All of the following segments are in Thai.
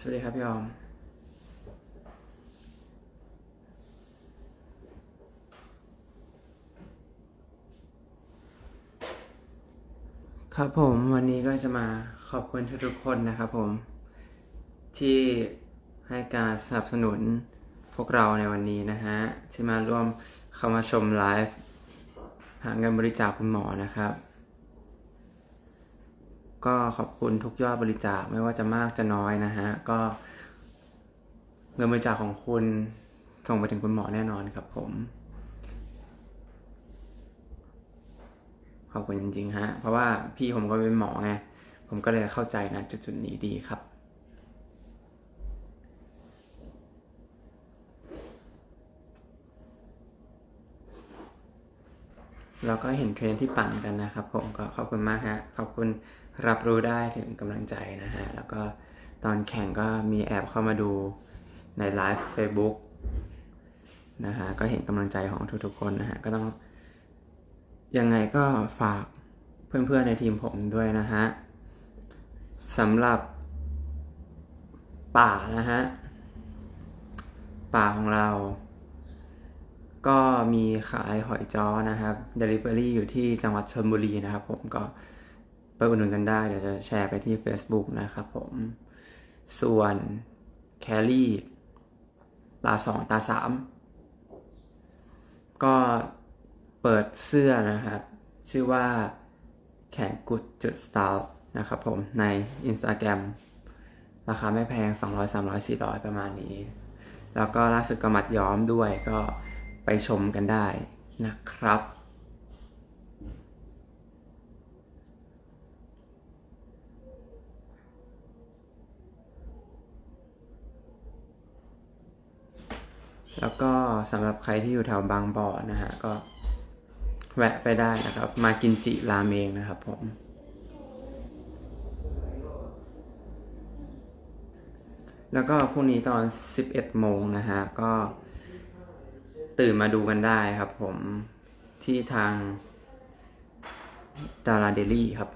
สวัสดีครับพี่ออม ครับผมวันนี้ก็จะมาขอบคุณทุกๆคนนะครับผม ที่ให้การสนับสนุนพวกเราในวันนี้นะฮะ ที่มาร่วมเข้ามาชมไลฟ์หาเงินบริจาคคุณหมอนะครับ ก็ขอบคุณทุกยอดบริจาคไม่ว่าจะมากจะน้อยนะฮะ ก็ เงินบริจาคของคุณส่งไปถึงคุณหมอแน่นอนครับผม ขอบคุณจริงๆฮะ เพราะว่าพี่ผมก็เป็นหมอไง ผมก็เลยเข้าใจนะจุดๆนี้ดีครับเราก็เห็นเทรนด์ที่ปั่นกันนะครับผมก็ขอบคุณมากฮะ ขอบคุณ รับรู้ได้ถึงกำลังใจนะฮะ แล้วก็ตอนแข่งก็มีแอบเข้ามาดูในไลฟ์ Facebook นะฮะ ก็เห็นกำลังใจของทุกๆคนนะฮะ ก็ต้องยังไงก็ฝากเพื่อนๆในทีมผมด้วยนะฮะสำหรับป่านะฮะ ป่าของเรา ก็มีขายหอยจ้อนะครับ Delivery อยู่ที่จังหวัดชลบุรีนะครับผมก็ ไปอุดหนุนกันได้เดี๋ยวจะแชร์ไปที่ Facebook นะครับผม ส่วนแคลรี่ตาสองตาสามก็เปิดเสื้อนะครับ ชื่อว่าแขนกุดจุดสตาร์นะครับผมใน Instagram ราคาไม่แพง 200 300 400 ประมาณนี้ แล้วก็ล่าสุดก็มัดย้อมด้วยก็ไปชมกันได้นะครับ แล้วก็สำหรับใครที่อยู่แถวบางบ่อนะฮะก็แวะไปได้นะครับ มากินจิราเมงนะครับผม แล้วก็พรุ่งนี้ตอน 11 โมงนะฮะ ก็ตื่นมาดูกันได้ครับผมที่ทางดาราเดลี่ครับ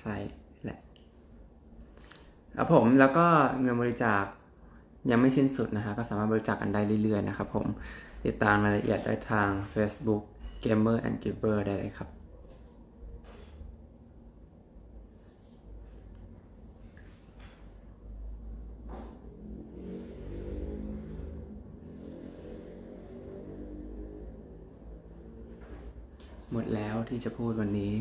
ใช่ ครับผมแล้วก็เงินบริจาคยังไม่สิ้นสุดนะฮะก็สามารถบริจาคกันได้เรื่อยๆนะครับผมติดตามรายละเอียดได้ทาง Facebook Gamer and Giver ได้เลยครับ หมดแล้วที่จะพูดวันนี้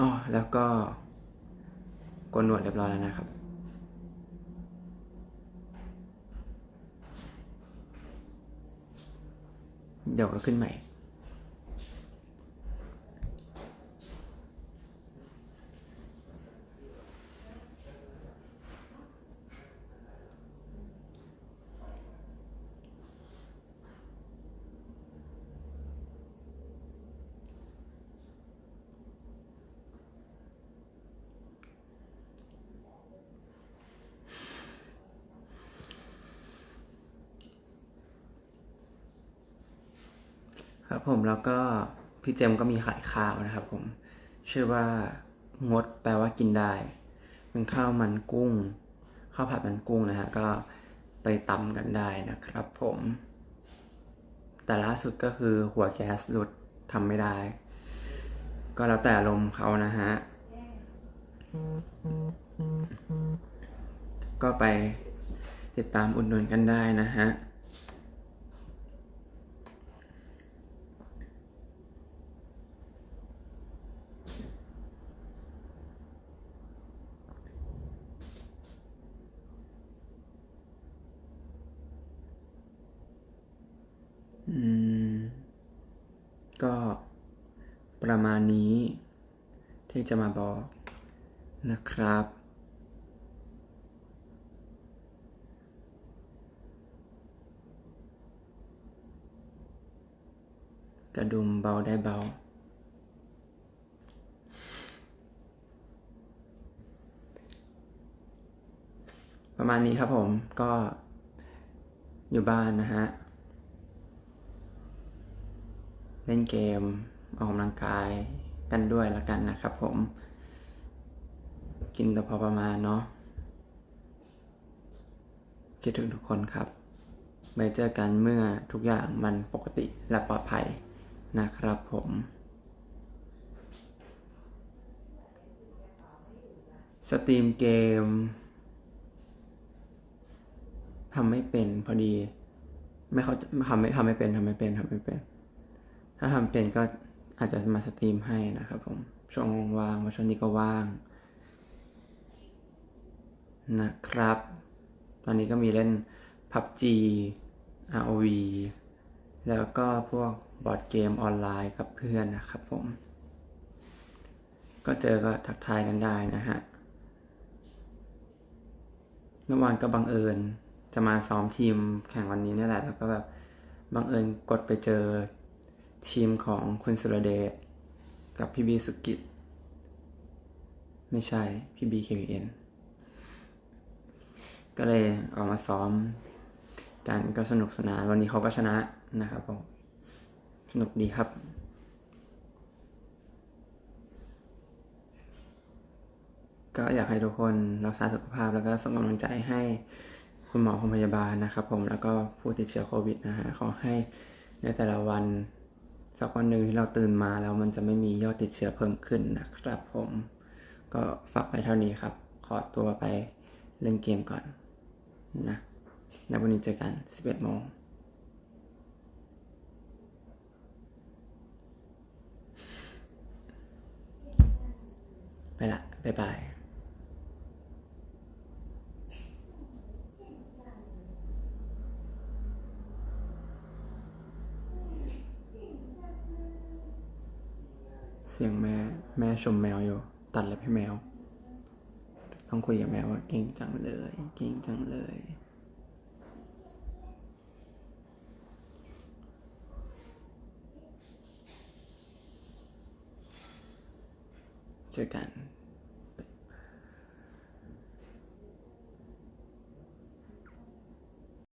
อ๋อแล้วก็กนหนวดเรียบร้อยแล้วนะครับ เดี๋ยวก็ขึ้นใหม่ ครับผมแล้วก็พี่เจมก็มีขายข้าวนะครับผมชื่อว่างดแปลว่ากินได้ เป็นข้าวมันกุ้งข้าวผัดมันกุ้งนะฮะก็ไปตำกันได้นะครับผม แต่ล่าสุดก็คือหัวแก๊สหลุดทำไม่ได้ ก็แล้วแต่ลมณ์เขานะฮะ ก็ไปติดตามอุดหนุนกันได้นะฮะ ก็ประมาณนี้ที่จะมาบอกนะครับ กระดุมเบาได้เบาประมาณนี้ครับผมก็อยู่บ้านนะฮะ เล่นเกม ออกกำลังกายกันด้วยละกันนะครับผม กินแต่พอประมาณเนาะคิดถึงทุกคนครับไว้เจอกันเมื่อทุกอย่างมันปกติและปลอดภัยนะครับผมสตรีมเกมทำไม่เป็นพอดี ไม่เขาทำไม่ทำไม่เป็นทำไม่เป็นทำไม่เป็น ถ้าทำเป็นก็อาจจะมาสตรีมให้นะครับผม ช่วงว่างว่าช่วงนี้ก็ว่าง นะครับ ตอนนี้ก็มีเล่น PUBG ROV แล้วก็พวกบอร์ดเกมออนไลน์กับเพื่อนนะครับผม ก็เจอก็ทักทายกันได้นะฮะเมื่อวานก็บังเอิญจะมาซ้อมทีมแข่งวันนี้นี่แหละ แล้วก็แบบบังเอิญกดไปเจอ ทีมของคุณสุรเดชกับพี่บีสุกิจ ไม่ใช่พี่บีเควีเอ็นก็เลยออกมาซ้อมกันก็สนุกสนานวันนี้เขาก็ชนะนะครับผมสนุกดีครับ ก็อยากให้ทุกคนรักษาสุขภาพแล้วก็ส่งกำลังใจให้คุณหมอคุณพยาบาลนะครับผมแล้วก็ผู้ติดเชื้อโควิดนะฮะขอให้ในแต่ละวัน สักวันหนึ่งที่เราตื่นมาแล้วมันจะไม่มียอดติดเชื้อเพิ่มขึ้นนะครับผม ก็ฝากไว้เท่านี้ครับ ขอตัวไปเล่นเกมก่อนนะแล้ววันนี้เจอกัน 11โมงไปละ บ๊ายบาย เสียงแม่แม่ชมแมวอยู่ ตัดเล็บให้แมว ต้องคุยกับแมวว่าเก่งจังเลย เก่งจังเลย เจอกัน